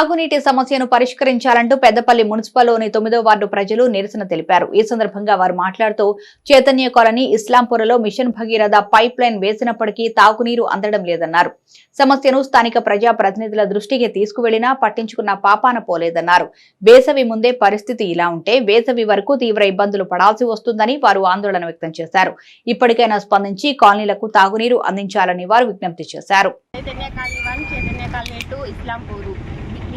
తాగునీటి సమస్యను పరిష్కరించాలంటూ పెద్దపల్లి మున్సిపల్లోని తొమ్మిదో వార్డు ప్రజలు నిరసన తెలిపారు. ఈ సందర్భంగా వారు మాట్లాడుతూ చైతన్య కాలనీ ఇస్లాంపురలో మిషన్ భగీరథ పైప్ లైన్ వేసినప్పటికీ తాగునీరు అందడం లేదన్నారు. సమస్యను స్థానిక ప్రజా ప్రతినిధుల దృష్టికి తీసుకువెళ్ళినా పట్టించుకున్న పాపాన పోలేదన్నారు. వేసవి ముందే పరిస్థితి ఇలా ఉంటే వేసవి వరకు తీవ్ర ఇబ్బందులు పడాల్సి వస్తుందని వారు ఆందోళన వ్యక్తం చేశారు. ఇప్పటికైనా స్పందించి కాలనీలకు తాగునీరు అందించాలని వారు విజ్ఞప్తి చేశారు. Chaitanya colony one Chaitanya colony two Islampur.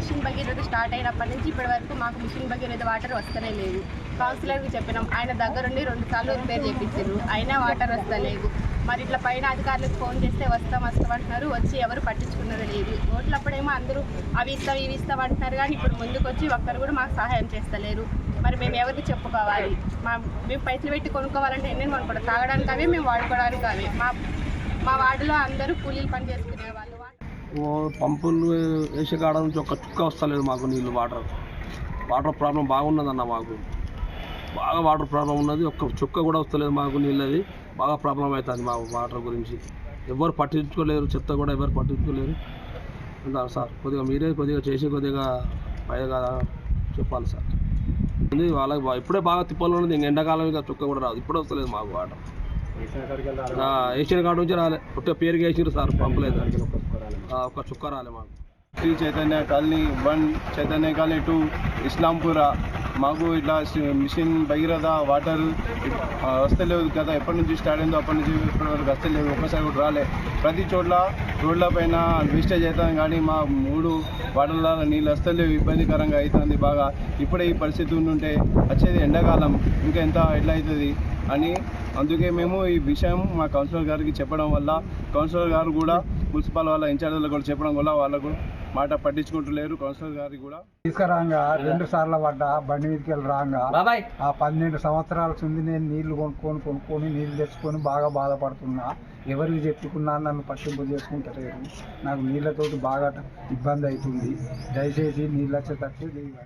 Mission Bhagiratha start అయినప్పటి నుంచి ఇప్పటి వరకు మాకు మిషన్ భగీరథ వాటర్ వస్తలే లేదు. కౌన్సిలర్కి చెప్పినాం ఆయన దగ్గరుండి రెండు సార్లు రిపేర్ చేయించారు అయినా వాటర్ వస్తలేదు. మరి ఇట్లా పైన అధికారులకు ఫోన్ చేస్తే వస్తాం వస్తాం అంటున్నారు. వచ్చి ఎవరు పట్టించుకున్నారు లేదు. ఓట్లప్పుడేమో అందరూ అవి ఇస్తాం ఇవి ఇస్తాం అంటున్నారు కానీ ఇప్పుడు ముందుకు వచ్చి ఒక్కరు కూడా మాకు సహాయం చేస్తలేరు. మరి మేము ఎవరికి చెప్పుకోవాలి? మా మేము పైసలు పెట్టి కొనుక్కోవాలంటే ఎన్ని కొనుక్కోవడం తాగడానికి అవి మేము వాడుకోవడానికి అవి మా మా వార్డులో అందరూ కూలీలు పని చేసుకునే వాళ్ళు. పంపులు వేసే కాడ నుంచి ఒక చుక్క వస్తలేదు మాకు నీళ్ళు వాటర్. వాటర్ ప్రాబ్లం బాగున్నదన్న మాకు. బాగా వాటర్ ప్రాబ్లం ఉన్నది ఒక్క చుక్క కూడా వస్తలేదు మాకు నీళ్ళది. బాగా ప్రాబ్లం అవుతుంది మా వాటర్ గురించి. ఎవరు పట్టించుకోలేరు చెత్త కూడా ఎవరు పట్టించుకోలేరు. అంటారు సార్ కొద్దిగా మీరే కొద్దిగా చేసి కొద్దిగా పైగా చెప్పాలి సార్. వాళ్ళకి ఇప్పుడే బాగా తిప్పలు ఉన్నది ఇంక ఎండాకాలం ఇక చుక్క కూడా రాదు. ఇప్పుడే వస్తలేదు మాకు వాటర్. వేసిన కాడ నుంచి రాలే. పుట్ట పేరుకి వేసిరు సార్ పంపలేదు ఆ, ఒక చుక్క రాలే మాకు. Sri Chaitanya colony one Chaitanya colony two Islampura. మాకు ఇట్లా మిషన్ భగీరథ వాటర్ వస్తలేదు కదా ఎప్పటి నుంచి స్టార్ట్ అయిందో అప్పటి నుంచి ఇప్పటి వరకు వస్తలేదు ఒక్కసారి కూడా రాలే. ప్రతి చోట్ల రోడ్ల పైన వేస్టేజ్ అవుతాం కానీ మా మూడు వాటర్ల నీళ్ళు వస్తలేవు ఇబ్బందికరంగా అవుతుంది బాగా. ఇప్పుడే ఈ పరిస్థితి ఉంటే వచ్చేది ఎండాకాలం ఇంకా ఎంత ఎట్లా అవుతుంది అని. అందుకే మేము ఈ విషయం మా కౌన్సిలర్ గారికి చెప్పడం వల్ల కౌన్సిలర్ గారు కూడా మున్సిపల్ వాళ్ళ ఇన్ఛార్జ్ కూడా చెప్పడం వల్ల వాళ్ళకు మాట పట్టించుకుంటలేరు. కౌన్సిలర్ గారికి కూడా తీసుకురాగా రెండు సార్లు పడ్డా బండి మీదకి వెళ్ళి రాగా. ఆ పన్నెండు సంవత్సరాల నుంచి నేను నీళ్ళు కొనుక్కొని కొనుక్కొని నీళ్ళు తెచ్చుకొని బాగా బాధపడుతున్నా. ఎవరికి చెప్పుకున్నా నన్ను పట్టింపు చేసుకుంటలేరు. నాకు నీళ్ళతోటి బాగా ఇబ్బంది అవుతుంది. దయచేసి నీళ్ళు వచ్చేటట్టు